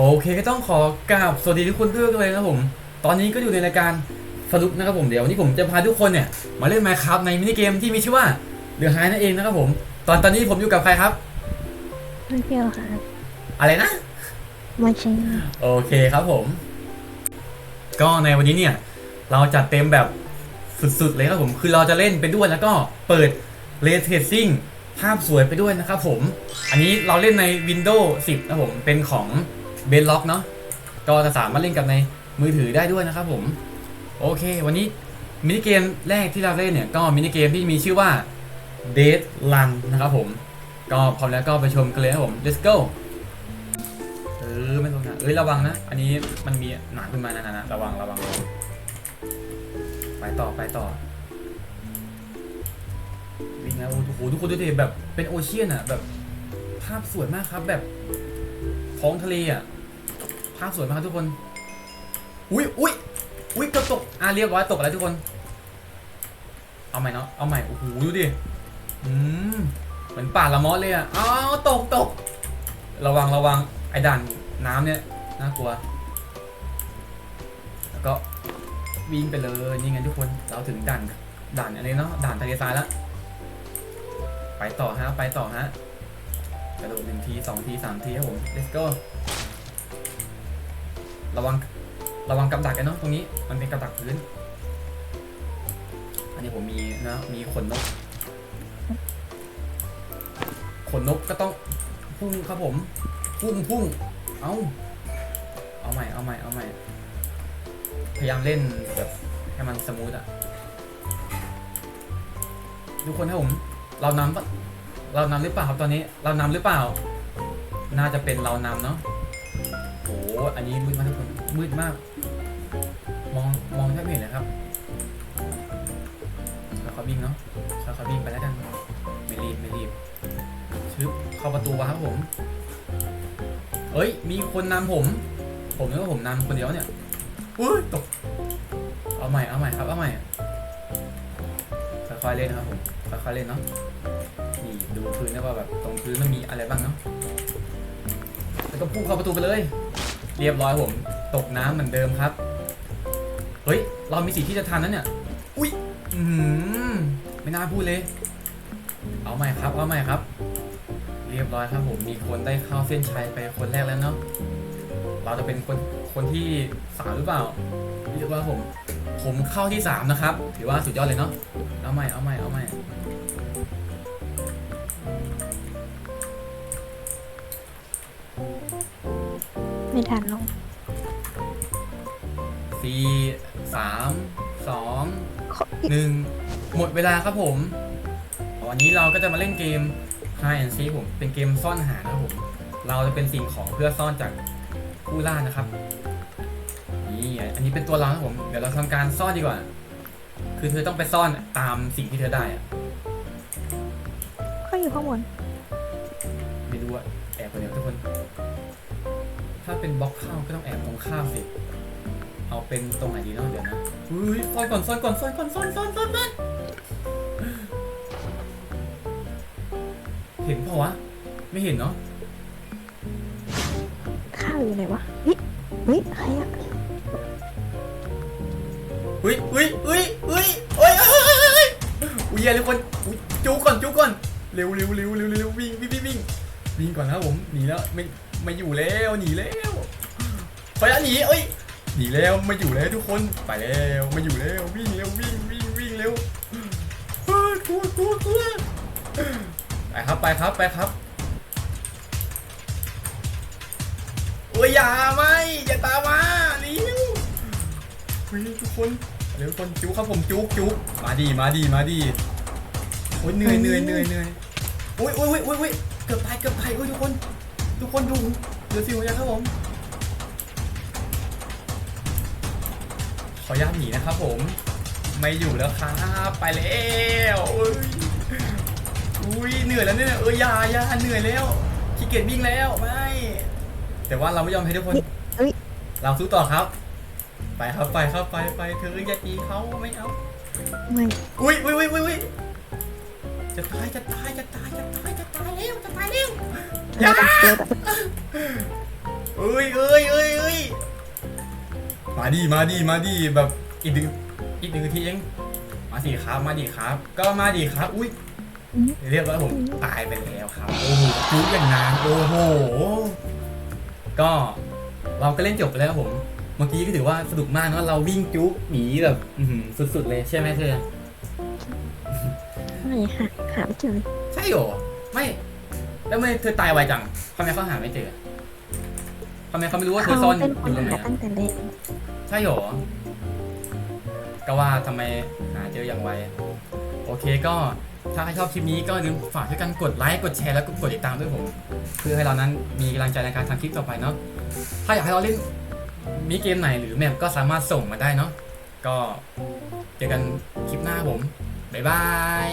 โอเคก็ต้องขอกราบสวัสดีทุกคนด้วยกันเลยนะครับผม ตอนนี้ก็อยู่ในรายการสรุปนะครับผมเดี๋ยววันนี้ผมจะพาทุกคนเนี่ยมาเล่น Minecraft ในมินิเกมที่มีชื่อว่าเดือ h ไฮนั่นเองนะครับผม ตอนตอนนี้ผมอยู่กับใครครับไม่เปรี้ยวค่ะอะไรนะไม่ใช่โอเคครับผม ก็ในวันนี้เนี่ย เราจัดเต็มแบบสุดๆเลยครับผมคือเราจะเล่นไปด้วยแล้วก็เปิด Ray Tracing ภาพสวยไปด้วยนะครับผม อันนี้เราเล่นใน Windows 10นะครับผมเป็นของ b e n l o c k เนาะก็จะสามารถเล่นกับในมือถือได้ด้วยนะครับผม โอเค วันนี้มินิเกมแรกที่เราเล่นเนี่ย ก็มินิเกมที่มีชื่อว่า Dead Run นะครับผม ก็พร้อมแล้วก็ไปชมกันเลยครับผม let's go เออไม่ต้องนะเอ้ยระวังนะ อันนี้มันมีหนาขึ้นมานะนะระวังระวังระวังไปต่อไปต่อวิ่งแล้วโอ้โหทุกคนดูดิแบบเป็นโอเชียนอะแบบภาพสวยมากครับแบบท้องทะเลอะ ภาพสวยมากครับทุกคน อุ้ยอุ้ยอุ้ยเกระตก อะเรียบร้อยตกแล้วทุกคน เอาใหม่เนาะ เอาใหม่ โอ้โห ดูดิ อืม เหมือนป่าละมอสเลยอะอ้าวตกตก ระวังระวัง ไอ้ด่านน้ำเนี่ย น่ากลัว แล้วก็วิ่งไปเลย นี่ไงทุกคน เราถึงด่าน ด่านอันนี้เนาะ ด่านทะเลทรายแล้ว ไปต่อฮะ ไปต่อฮะ กระโดดหนึ่งทีสองทีสามทีครับผม let's go ระวังระวังกับดักกันเนาะตรงนี้มันเป็นกับดักพื้น อันนี้ผมมีนะมีขนนก ขนนกก็ต้องพุ่งครับผม พุ่งพุ่งเอาเอาใหม่เอาใหม่เอาใหม่พยายามเล่นแบบให้มันสมูทอะทุกคนครับผม เรานำปะเรานำหรือเปล่าครับตอนนี้ เรานำหรือเปล่า น่าจะเป็นเรานำเนาะ อันนี้มืดมากทุกคนมืดมาก มองมองแทบไม่เห็นเลยครับค่อยๆวิ่งเนาะค่อยๆวิ่งไปแล้วกันไม่รีบไม่รีบชึบเข้าประตูวะครับผมเอ้ย มีคนนำผม ผมนึกว่าผมนำคนเดียวเนี่ยอุ้ยตก เอาใหม่เอาใหม่ครับเอาใหม่ค่อยๆเล่นนะครับผมค่อยๆเล่นเนาะนี่ดูพื้นนะว่าแบบตรงพื้นมันมีอะไรบ้างเนาะแล้วก็พุ่งเข้าประตูไปเลย เรียบร้อยผมตกน้ำเหมือนเดิมครับ เฮ้ย เรามีสิทธิ์ที่จะทันนั้นเนี่ย อุ้ยอืมไม่น่าพูดเลย เอาใหม่ครับ เอาใหม่ครับ เรียบร้อยครับผมมีคนได้เข้าเส้นชัยไปคนแรกแล้วเนาะ เราจะเป็นคนคนที่สามหรือเปล่าเรียกว่าผม ผมเข้าที่สามนะครับ ถือว่าสุดยอดเลยเนาะ เอาใหม่ เอาใหม่ เอาใหม่ ไม่ทันลงสี่สามสองขอหนึ่งหมดเวลาครับผมวันนี้เราก็จะมาเล่นเกม Hide and Seek ผมเป็นเกมซ่อนหานะครับผมเราจะเป็นสิ่งของเพื่อซ่อนจากผู้ล่านะครับนี่อันนี้เป็นตัวเราครับผมเดี๋ยวเราทำการซ่อนดีกว่า คือเธอต้องไปซ่อนตามสิ่งที่เธอได้อะก็อยู่ข้างบนไม่รู้ว่าแอบไปเดี๋ยวทุกคน ถ้าเป็นบล็อกข้าวก็ต้องแอบตรงข้าวสิ เอาเป็นตรงไหนดีเนาะเดี๋ยวนะอุ้ยซอยก่อนซอยก่อนซอยก่อนซอยซอยซอยซอยเห็นปะวะ ไม่เห็นเนาะข้าวอยู่ไหนวะเฮ้ยเฮ้ยใครอะอุ้ยอุ้ยอุ้ยอุ้ยอุ้ยอุ้ยอะไรคนอุ้ยจูก่อนจูก่อน เร็วเร็วเร็วเร็วเร็ววิ่งวิ่งวิ่งวิ่งก่อนนะผมหนีแล้วไม่ ไม่อยู่แล้วหนีแล้วไปแล้วหนีเอ้ยหนีแล้วไม่อยู่แล้วทุกคนไปแล้วไม่อยู่แล้ววิ่งเร็ววิ่งวิ่งวิ่งเร็วเฮ้ยกลัวกลัวกลัวไปครับไปครับไปครับโอ้ยอย่าไม่อย่าตามมาเร็วเฮ้ยทุกคนเร็วคนจุกครับผมจุกจุกมาดีมาดีมาดีโอ้ยเหนื่อยเหนื่อยเหนื่อยเหนื่อยโอ้ยโอ้ยโอ้ยโอ้ยโอ้ยเกือบตายเกือบตายโอ้ยทุกคน ทุกคนดูเดี๋ยวสิหัวใจครับผมขออนุญาตหนีนะครับผม ไม่อยู่แล้วครับไปแล้วอุ้ยอุ้ยเหนื่อยแล้วเนี่ยเอออยาอยาเหนื่อยแล้วขี้เกียจวิ่งแล้วไม่แต่ว่าเราไม่ยอมให้ทุกคนเฮ้ยเราสู้ต่อครับ ไปครับไปครับไปไปเธออย่าตีเขาไม่เอาไม่อุ้ยอุ้ยอุ้ยอุ้ยอุ้ย จะตายจะตายจะตายจะตายจะตายแล้วจะตายแล้วเราแบบเราแบบอเอ้ยเอ้ยเอ้ยเอ้ยมาดีมาดีมาดีแบบอีกหนึ่งอีกหนึ่งทีเองมาดีครับมาดีครับ ก็มาดีครับอุ้ยเรียบร้อยผมตายไปแล้วครับโอ้โหจุ๊อย่างนานโอ้โหก็เราก็เล่นจบไปแล้วผม เมื่อกี้ก็ถือว่าสนุกมากเนอะเราวิ่งจุ๊หนีแบบสุดๆเลยใช่ไหมเธอ ไม่ค่ะหาไม่เจอใช่เหรอไม่ แล้วทำไมเธอตายไวจังทำไมเขาหาไม่เจอทำไมเขาไม่รู้ว่าเธเขาอซ่อนอเป็นคนยู่ตรงไหนหาอะตั้งแต่แรกใช่เหรอก็ว่าทำไมหาเจออย่างไว โอเคก็ถ้าใครชอบคลิปนี้ก็อย่าลืมฝากช่วยกันกดไลค์กดแชร์แล้วก็กดติดตามด้วยผม เพื่อให้เรานั้นมีกำลังใจในการทำคลิปต่อไปเนาะถ้าอยากให้เราเล่นมีเกมไหนหรือแมปก็สามารถส่งมาได้เนาะก็เจอกันคลิปหน้าผมบ๊าย บายบ๊ายบาย